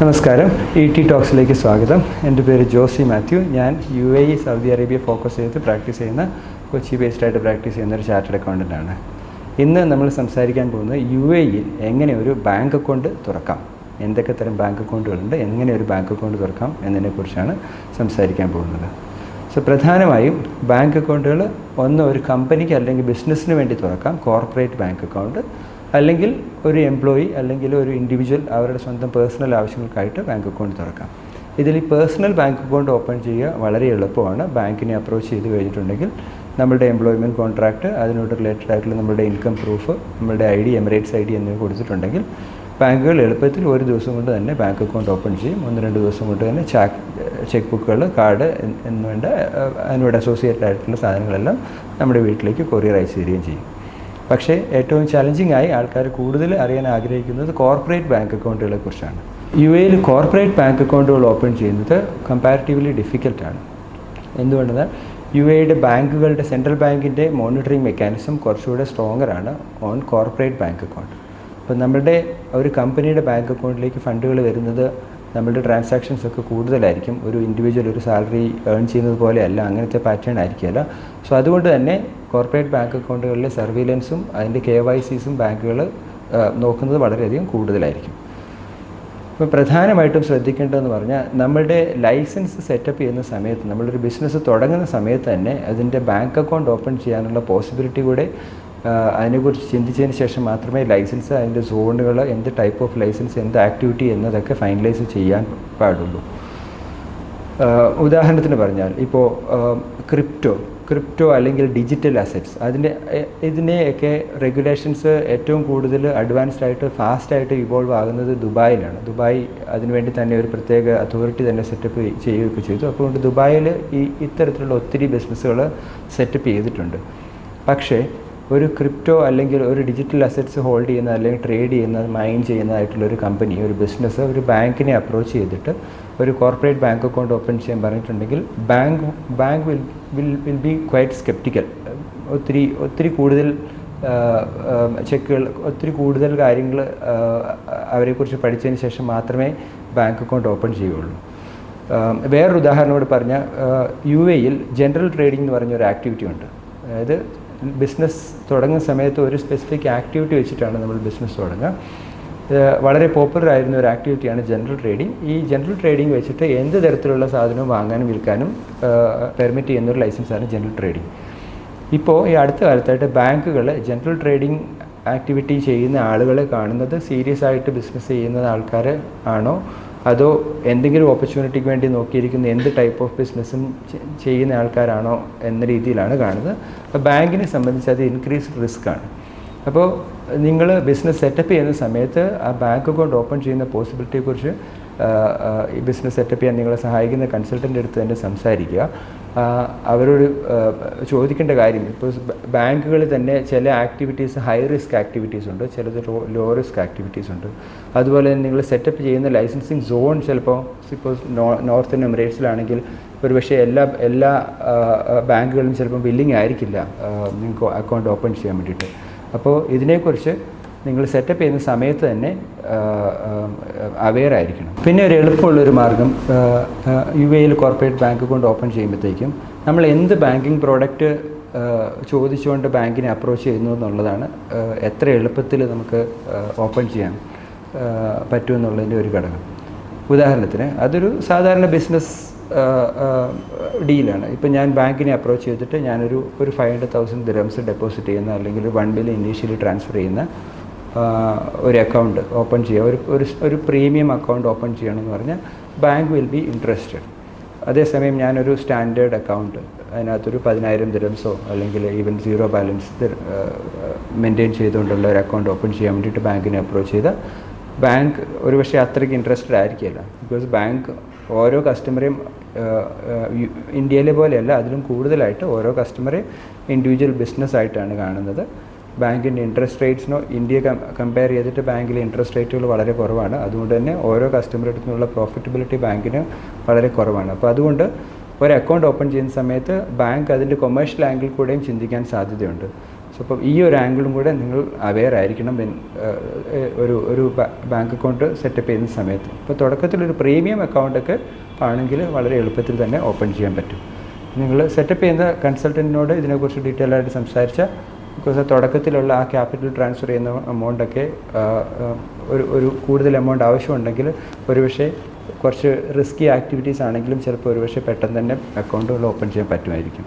നമസ്കാരം. E T ടോക്സിലേക്ക് സ്വാഗതം. എന്റെ പേര് ജോസി മാത്യു. ഞാൻ U A E Saudi Arabia focus ചെയ്ത് പ്രാക്ടീസ് ചെയ്യുന്ന കൊച്ചി ബേസ്ഡ് ആയിട്ട് പ്രാക്ടീസ് ചെയ്യുന്ന ഒരു ചാർട്ടേഡ് അക്കൗണ്ടന്റ് ആണ്. ഇന്ന് നമ്മൾ സംസാരിക്കാൻ പോകുന്നത് യു എ ഇയിൽ എങ്ങനെ ഒരു ബാങ്ക് അക്കൗണ്ട് തുറക്കാം? എന്തൊക്കെ തരം ബാങ്ക് അക്കൗണ്ടുകളുണ്ട് എങ്ങനെ ഒരു ബാങ്ക് അക്കൗണ്ട് തുറക്കാം? എന്നതിനെക്കുറിച്ചാണ് സംസാരിക്കാൻ പോകുന്നത്. സോ പ്രധാനമായും ബാങ്ക് അക്കൗണ്ടുകൾ ഒന്ന് ഒരു കമ്പനിക്ക് അല്ലെങ്കിൽ ബിസിനസ്സിന് വേണ്ടി തുറക്കാം. കോർപ്പറേറ്റ് ബാങ്ക് അക്കൗണ്ട് അല്ലെങ്കിൽ ഒരു എംപ്ലോയി അല്ലെങ്കിൽ ഒരു ഇൻഡിവിജ്വൽ അവരുടെ സ്വന്തം പേഴ്സണൽ ആവശ്യങ്ങൾക്കായിട്ട് ബാങ്ക് അക്കൗണ്ട് തുറക്കാം. ഇതിൽ ഈ പേഴ്സണൽ ബാങ്ക് അക്കൗണ്ട് ഓപ്പൺ ചെയ്യുക വളരെ എളുപ്പമാണ്. ബാങ്കിനെ അപ്രോച്ച് ചെയ്ത് കഴിഞ്ഞിട്ടുണ്ടെങ്കിൽ നമ്മുടെ എംപ്ലോയ്മെന്റ് കോൺട്രാക്റ്റ് അതിനോട് റിലേറ്റഡ് ആയിട്ടുള്ള നമ്മുടെ ഇൻകം പ്രൂഫ് നമ്മുടെ I D Emirates I D എന്നിവ കൊടുത്തിട്ടുണ്ടെങ്കിൽ ബാങ്കുകൾ എളുപ്പത്തിൽ ഒരു ദിവസം കൊണ്ട് തന്നെ ബാങ്ക് അക്കൗണ്ട് ഓപ്പൺ ചെയ്യും. ഒന്ന് രണ്ട് ദിവസം കൊണ്ട് തന്നെ ചാക്ക് ചെക്ക് ബുക്കുകൾ കാർഡ് എന്ന് വേണ്ട അതിനോട് അസോസിയേറ്റഡ് ആയിട്ടുള്ള സാധനങ്ങളെല്ലാം നമ്മുടെ വീട്ടിലേക്ക് കൊറിയർ അയച്ചു തരികയും ചെയ്യും. പക്ഷേ ഏറ്റവും ചലഞ്ചിങ് ആയി ആൾക്കാർ കൂടുതൽ അറിയാൻ ആഗ്രഹിക്കുന്നത് കോർപ്പറേറ്റ് ബാങ്ക് അക്കൗണ്ടുകളെ കുറിച്ചാണ്. യു എയിൽ കോർപ്പറേറ്റ് ബാങ്ക് അക്കൗണ്ടുകൾ ഓപ്പൺ ചെയ്യുന്നത് കമ്പാരിറ്റീവ്ലി ഡിഫിക്കൽട്ടാണ് എന്തുകൊണ്ടെന്നാൽ യു എയുടെ ബാങ്കുകളുടെ സെൻട്രൽ ബാങ്കിന്റെ മോണിറ്ററിംഗ് മെക്കാനിസം കുറച്ചുകൂടെ സ്ട്രോങ്ങറാണ് ഓൺ കോർപ്പറേറ്റ് ബാങ്ക് അക്കൗണ്ട് അപ്പോൾ നമ്മുടെ ഒരു കമ്പനിയുടെ ബാങ്ക് അക്കൗണ്ടിലേക്ക് ഫണ്ടുകൾ വരുന്നത് നമ്മുടെ ട്രാൻസാക്ഷൻസ് ഒക്കെ കൂടുതലായിരിക്കും. ഒരു ഇൻഡിവിജ്വൽ ഒരു സാലറി ഏൺ ചെയ്യുന്നത് പോലെയല്ല അങ്ങനത്തെ പാറ്റേൺ ആയിരിക്കില്ല സോ അതുകൊണ്ട് തന്നെ കോർപ്പറേറ്റ് ബാങ്ക് അക്കൗണ്ടുകളിലെ സർവീലൻസും അതിന്റെ കെ വൈ സിസും ബാങ്കുകൾ നോക്കുന്നത് വളരെയധികം കൂടുതലായിരിക്കും. ഇപ്പോൾ പ്രധാനമായിട്ടും ശ്രദ്ധിക്കേണ്ടതെന്ന് പറഞ്ഞാൽ നമ്മളുടെ ലൈസൻസ് സെറ്റപ്പ് ചെയ്യുന്ന സമയത്ത് നമ്മളൊരു ബിസിനസ് തുടങ്ങുന്ന സമയത്ത് തന്നെ അതിന്റെ ബാങ്ക് അക്കൗണ്ട് ഓപ്പൺ ചെയ്യാനുള്ള പോസിബിലിറ്റി കൂടെ അതിനെക്കുറിച്ച് ചിന്തിച്ചതിന് ശേഷം മാത്രമേ ലൈസൻസ് അതിന്റെ സോണുകൾ എന്ത് ടൈപ്പ് ഓഫ് ലൈസൻസ് എന്ത് ആക്ടിവിറ്റി എന്നതൊക്കെ ഫൈനലൈസ് ചെയ്യാൻ പാടുള്ളൂ. ഉദാഹരണത്തിന് പറഞ്ഞാൽ ഇപ്പോൾ ക്രിപ്റ്റോ ക്രിപ്റ്റോ അല്ലെങ്കിൽ ഡിജിറ്റൽ അസറ്റ്സ് അതിന്റെ ഇതിനെയൊക്കെ റെഗുലേഷൻസ് ഏറ്റവും കൂടുതൽ അഡ്വാൻസ്ഡ് ആയിട്ട് ഫാസ്റ്റായിട്ട് ഇവോൾവ് ആകുന്നത് ദുബായിലാണ്. ദുബായ് അതിനുവേണ്ടി തന്നെ ഒരു പ്രത്യേക അതോറിറ്റി തന്നെ സെറ്റപ്പ് ചെയ്യുകയൊക്കെ ചെയ്തു. അതുകൊണ്ട് ദുബായിൽ ഈ ഇത്തരത്തിലുള്ള ഒത്തിരി ബിസിനസ്സുകൾ സെറ്റപ്പ് ചെയ്തിട്ടുണ്ട്. പക്ഷേ ഒരു ക്രിപ്റ്റോ അല്ലെങ്കിൽ ഒരു ഡിജിറ്റൽ അസറ്റ്സ് ഹോൾഡ് ചെയ്യുന്ന അല്ലെങ്കിൽ ട്രേഡ് ചെയ്യുന്ന മൈൻ ചെയ്യുന്നതായിട്ടുള്ള ഒരു കമ്പനി ഒരു ബിസിനസ് ഒരു ബാങ്കിനെ അപ്രോച്ച് ചെയ്തിട്ട് ഒരു കോർപ്പറേറ്റ് ബാങ്ക് അക്കൗണ്ട് ഓപ്പൺ ചെയ്യാൻ പറഞ്ഞിട്ടുണ്ടെങ്കിൽ bank bank will will will be quite sceptical ഒത്തിരി ഒത്തിരി കൂടുതൽ ചെക്കുകൾ ഒത്തിരി കൂടുതൽ കാര്യങ്ങൾ അവരെക്കുറിച്ച് പഠിച്ചതിന് ശേഷം മാത്രമേ ബാങ്ക് അക്കൗണ്ട് ഓപ്പൺ ചെയ്യുള്ളൂ വേറൊരു ഉദാഹരണം കൂടി പറഞ്ഞാൽ യു എയിൽ ജനറൽ ട്രേഡിംഗ് എന്ന് പറഞ്ഞൊരു ആക്ടിവിറ്റി ഉണ്ട്. അതായത് ബിസിനസ് തുടങ്ങുന്ന സമയത്ത് ഒരു സ്പെസിഫിക് ആക്ടിവിറ്റി വെച്ചിട്ടാണ് നമ്മൾ ബിസിനസ് തുടങ്ങുക. വളരെ പോപ്പുലർ ആയിരുന്ന ഒരു ആക്ടിവിറ്റിയാണ് ജനറൽ ട്രേഡിംഗ് ഈ ജനറൽ ട്രേഡിംഗ് വെച്ചിട്ട് എന്ത് തരത്തിലുള്ള സാധനവും വാങ്ങാനും വിൽക്കാനും പെർമിറ്റ് ചെയ്യുന്ന ഒരു ലൈസൻസാണ് ജനറൽ ട്രേഡിംഗ് ഇപ്പോൾ ഈ അടുത്ത കാലത്തായിട്ട് ബാങ്കുകൾ ജനറൽ ട്രേഡിംഗ് ആക്ടിവിറ്റി ചെയ്യുന്ന ആളുകളെ കാണുന്നത് സീരിയസ് ആയിട്ട് ബിസിനസ് ചെയ്യുന്ന ആൾക്കാർ ആണോ അതോ എന്തെങ്കിലും ഓപ്പർച്യൂണിറ്റിക്ക് വേണ്ടി നോക്കിയിരിക്കുന്ന എന്ത് ടൈപ്പ് ഓഫ് ബിസിനസ്സും ചെയ്യുന്ന ആൾക്കാരാണോ എന്ന രീതിയിലാണ് കാണുന്നത്. അപ്പോൾ ബാങ്കിനെ സംബന്ധിച്ച് അത് ഇൻക്രീസ്ഡ് റിസ്ക് ആണ്. അപ്പോൾ നിങ്ങൾ ബിസിനസ് സെറ്റപ്പ് ചെയ്യുന്ന സമയത്ത് ആ ബാങ്ക് അക്കൗണ്ട് ഓപ്പൺ ചെയ്യുന്ന പോസിബിലിറ്റിയെക്കുറിച്ച് ഈ ബിസിനസ് സെറ്റപ്പ് ചെയ്യാൻ നിങ്ങളെ സഹായിക്കുന്ന കൺസൾട്ടന്റെ അടുത്ത് തന്നെ സംസാരിക്കുക. അവരോട് ചോദിക്കേണ്ട കാര്യം ഇപ്പോൾ ബാങ്കുകളിൽ തന്നെ ചില ആക്ടിവിറ്റീസ് ഹൈ റിസ്ക് ആക്ടിവിറ്റീസ് ഉണ്ട് ചിലത് ലോ റിസ്ക് ആക്ടിവിറ്റീസ് ഉണ്ട്. അതുപോലെ തന്നെ നിങ്ങൾ സെറ്റപ്പ് ചെയ്യുന്ന ലൈസൻസിങ് സോൺ ചിലപ്പോൾ ഇപ്പോൾ നോർത്ത് എമിറേറ്റ്സിലാണെങ്കിൽ ഒരു പക്ഷേ എല്ലാ എല്ലാ ബാങ്കുകളും ചിലപ്പോൾ ബില്ലിംഗ് ആയിരിക്കില്ല നിങ്ങൾക്ക് അക്കൗണ്ട് ഓപ്പൺ ചെയ്യാൻ വേണ്ടിയിട്ട്. അപ്പോൾ ഇതിനെക്കുറിച്ച് നിങ്ങൾ സെറ്റപ്പ് ചെയ്യുന്ന സമയത്ത് തന്നെ അവെയർ ആയിരിക്കണം. പിന്നെ ഒരു എളുപ്പമുള്ളൊരു മാർഗം യു എയിൽ കോർപ്പറേറ്റ് ബാങ്ക് കൊണ്ട് ഓപ്പൺ ചെയ്യുമ്പോഴത്തേക്കും നമ്മൾ എന്ത് ബാങ്കിങ് പ്രോഡക്റ്റ് ചോദിച്ചുകൊണ്ട് ബാങ്കിനെ അപ്രോച്ച് ചെയ്യുന്നു എന്നുള്ളതാണ് എത്ര എളുപ്പത്തിൽ നമുക്ക് ഓപ്പൺ ചെയ്യാൻ പറ്റുമെന്നുള്ളതിന്റെ ഒരു ഘടകം. ഉദാഹരണത്തിന് അതൊരു സാധാരണ ബിസിനസ് ഡീലാണ്. ഇപ്പം ഞാൻ ബാങ്കിനെ അപ്രോച്ച് ചെയ്തിട്ട് ഞാനൊരു ഒരു five hundred thousand dirhams deposit ചെയ്യുന്ന അല്ലെങ്കിൽ വൺ ബിൽ ഇനീഷ്യലി ട്രാൻസ്ഫർ ചെയ്യുന്ന ഒരു അക്കൗണ്ട് ഓപ്പൺ ചെയ്യുക ഒരു ഒരു ഒരു പ്രീമിയം അക്കൗണ്ട് ഓപ്പൺ ചെയ്യണമെന്ന് പറഞ്ഞാൽ ബാങ്ക് വിൽ ബി ഇൻട്രസ്റ്റഡ്. അതേസമയം ഞാനൊരു സ്റ്റാൻഡേർഡ് അക്കൗണ്ട് അതിനകത്തൊരു പതിനായിരം ദിരംസോ അല്ലെങ്കിൽ ഈവൻ സീറോ ബാലൻസ് മെയിന്റെയിൻ ചെയ്തുകൊണ്ടുള്ള ഒരു അക്കൗണ്ട് ഓപ്പൺ ചെയ്യാൻ വേണ്ടിയിട്ട് ബാങ്കിനെ അപ്രോച്ച് ചെയ്താൽ ബാങ്ക് ഒരുപക്ഷെ അത്രയ്ക്ക് ഇൻട്രസ്റ്റഡ് ആയിരിക്കില്ല. ബിക്കോസ് ബാങ്ക് ഓരോ കസ്റ്റമറെയും ഇന്ത്യയിലെ പോലെയല്ല അതിലും കൂടുതലായിട്ട് ഓരോ കസ്റ്റമറെ ഇൻഡിവിജ്വൽ ബിസിനസ് ആയിട്ടാണ് കാണുന്നത്. ബാങ്കിന്റെ ഇൻട്രസ്റ്റ് റേറ്റ്സിനോ ഇന്ത്യ കമ്പയർ ചെയ്തിട്ട് ബാങ്കിലെ ഇൻട്രസ്റ്റ് റേറ്റുകൾ വളരെ കുറവാണ്. അതുകൊണ്ട് തന്നെ ഓരോ കസ്റ്റമറുടെ അടുത്ത് നിന്നുള്ള പ്രോഫിറ്റബിലിറ്റി ബാങ്കിന് വളരെ കുറവാണ്. അപ്പോൾ അതുകൊണ്ട് ഒരു അക്കൗണ്ട് ഓപ്പൺ ചെയ്യുന്ന സമയത്ത് ബാങ്ക് അതിന്റെ കൊമേഴ്ഷ്യൽ ആംഗിൾ കൂടെയും ചിന്തിക്കാൻ സാധ്യതയുണ്ട്. സോ അപ്പം ഈ ഒരു ആംഗിളും കൂടെ നിങ്ങൾ അവെയർ ആയിരിക്കണം ഒരു ഒരു ബാങ്ക് അക്കൗണ്ട് സെറ്റപ്പ് ചെയ്യുന്ന സമയത്ത്. ഇപ്പോൾ തുടക്കത്തിലൊരു പ്രീമിയം അക്കൗണ്ടൊക്കെ ആണെങ്കിൽ വളരെ എളുപ്പത്തിൽ തന്നെ ഓപ്പൺ ചെയ്യാൻ പറ്റും. നിങ്ങൾ സെറ്റപ്പ് ചെയ്യുന്ന കൺസൾട്ടന്റിനോട് ഇതിനെക്കുറിച്ച് ഡീറ്റെയിൽ ആയിട്ട് സംസാരിച്ചാൽ ബിക്കോസ് തുടക്കത്തിലുള്ള ആ ക്യാപിറ്റൽ ട്രാൻസ്ഫർ ചെയ്യുന്ന എമൗണ്ടൊക്കെ ഒരു ഒരു കൂടുതൽ എമൗണ്ട് ആവശ്യമുണ്ടെങ്കിൽ ഒരുപക്ഷെ കുറച്ച് റിസ്കി ആക്ടിവിറ്റീസ് ആണെങ്കിലും ചിലപ്പോൾ ഒരുപക്ഷെ പെട്ടെന്ന് തന്നെ അക്കൗണ്ടുകൾ ഓപ്പൺ ചെയ്യാൻ പറ്റുമായിരിക്കും.